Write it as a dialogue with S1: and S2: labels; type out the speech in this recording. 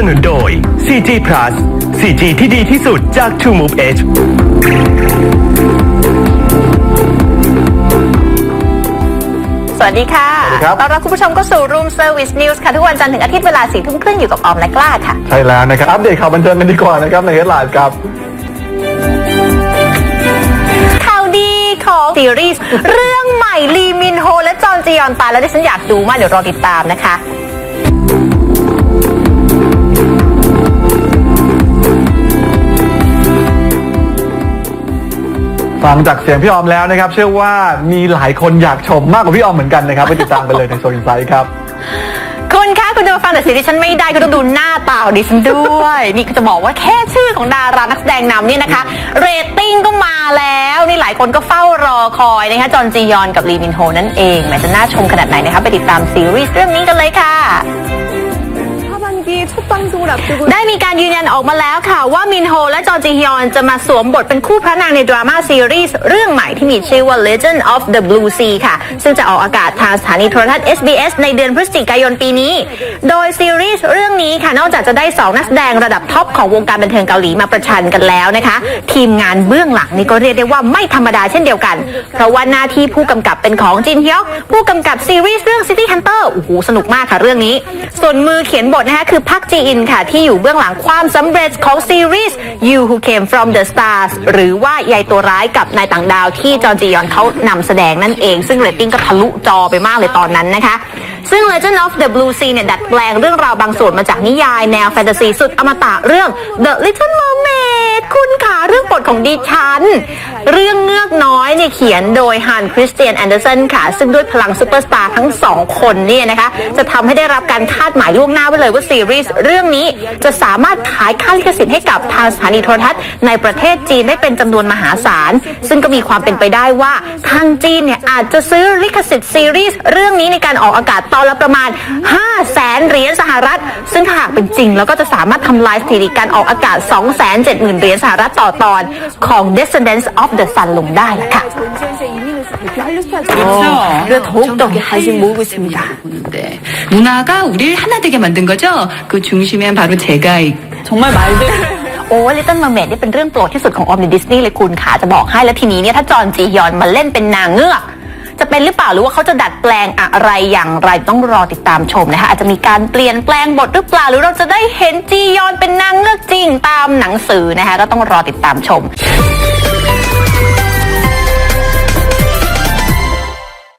S1: Plus 4G ที่ดีที่สุดจาก True Move Edge
S2: สวัสดีค่ะ
S3: สวัสดีครับ
S2: ต้อนรับคุณผู้ชมเข้าสู่ Room Service News ค่ะ ทุกวันจันทร์ถึงอาทิตย์เวลาสี่ทุ่มครึ่งอยู่กับออมและกล้าค่ะ
S3: ใช่แล้วนะครับ อัปเดตข่าวบันเทิงกันดีกว่านะครับ ในเฮดไลน์ครับ
S2: ข่าวดีของซีรีส์ เรื่องใหม่ลีมินโฮและจอห์นจียอนตายแล้วดิฉันอยากดูมากเดี๋ยวรอติดตามนะคะ
S3: ฟังจากเสียงพี่ออมแล้วนะครับ เชื่อว่ามีหลายคนอยากชมมากกว่าพี่ออมเหมือนกันนะครับไปติดตามไปเลยในโซนไซต์ครับ
S2: คุณคะคุณจะมาฟังแต่เสียงดิฉันไม่ได้คุณต้องดูหน้าตาของดิฉันด้วย นี่ก็จะบอกว่าแค่ชื่อของดารานักแสดงนำเนี่ยนะคะ เรตติ้งก็มาแล้วนี่หลายคนก็เฝ้ารอคอยนะคะจอนจียอนกับลีมินโฮนั่นเองแหมจะน่าชมขนาดไหนนะคะไปติดตามซีรีส์เรื่องนี้กันเลยค่ะ
S4: 첫 방송을 앞두고
S2: ได้มีการยืนยันออกมาแล้วค่ะ ว่ามินโฮและจอร์จีฮยอนจะมาสวมบทเป็นคู่พระนางในดราม่าซีรีส์เรื่องใหม่ที่มีชื่อว่า Legend of the Blue Sea ค่ะ ซึ่งจะออกอากาศทางสถานีโทรทัศน์ SBS ในเดือนพฤศจิกายนปีนี้ โดยซีรีส์เรื่องนี้ค่ะ นอกจากจะได้ 2 นักแสดงระดับท็อปของวงการบันเทิงเกาหลีมาประชันกันแล้วนะคะ ทีมงานเบื้องหลังนี่ก็เรียกได้ว่าไม่ธรรมดาเช่นเดียวกัน เพราะว่าหน้าที่ผู้กำกับเป็นของจินฮยอกผู้กำกับซีรีส์เรื่อง City Hunter โอ้โหสนุกมากค่ะเรื่องนี้ ส่วนมือเขียนบทนะคะคือ พักจีอินค่ะ ที่อยู่เบื้องหลังความสำเร็จของซีรีส์ You Who Came From the Stars หรือว่ายายตัวร้ายกับนายต่างดาวที่จอร์จียอนเขานำแสดงนั่นเอง ซึ่งเรตติ้งก็ทะลุจอไปมากเลยตอนนั้นนะคะซึ่ง Legend of the Blue Sea เนี่ยดัดแปลงเรื่องราวบางส่วนมาจากนิยายแนวแฟนตาซีสุดอมตะเรื่อง The Little Mermaid คุณค่ะเรื่องบทของดิฉัน เรื่องเงือกน้อยเนี่ยเขียนโดยฮันคริสเตียนแอนเดอร์สันค่ะ ซึ่งด้วยพลังซูเปอร์สตาร์ทั้งสองคนเนี่ยนะคะ จะทำให้ได้รับการคาดหมายล่วงหน้าไว้เลยว่าซีรีส์เรื่องนี้จะสามารถขายค่าลิขสิทธิ์ให้กับทางสถานีโทรทัศน์ในประเทศจีนได้เป็นจำนวนมหาศาล ซึ่งก็มีความเป็นไปได้ว่าทางจีนเนี่ยอาจจะซื้อลิขสิทธิ์ซีรีส์เรื่องนี้ในการออกอากาศตอนละประมาณ5แสนเหรียญสหรัฐ ซึ่งถ้าหากเป็นจริง แล้วก็จะสามารถทำลายสถิติการออกอากาศ 2 7 0 0 0 0 เหรียญสหรัฐต่อตอนของ Descendants of the Sun ลงได้ละค่ะ
S4: 전지현씨의 이민호씨 대표 한류스타
S5: 그렇죠.
S4: 를 더욱더 관심 모으고 있습니다.
S5: 보는데 문화가 우리를 하나 되게 만든 거죠. 그 중심엔 바로 제가 있-
S4: 정말 말들
S2: โอ้ลิตเติ้ลมาเมดนี่เป็นเรื่องโปรดที่สุดของออมในดิสนีย์เลยคุณค่ะจะบอกให้แล้วทีนี้เนี่ยถ้าจอห์นจียอนมาเล่นเป็นนางเงือก จะเป็นหรือเปล่าหรือว่าเขาจะดัดแปลงอะไรอย่างไรต้องรอติดตามชมนะคะอาจจะมีการเปลี่ยนแปลงบทหรือเปล่า หรือเราจะได้เห็นจียอนเป็นนางเงือกจริงตามหนังสือนะคะก็ต้องรอติดตามชม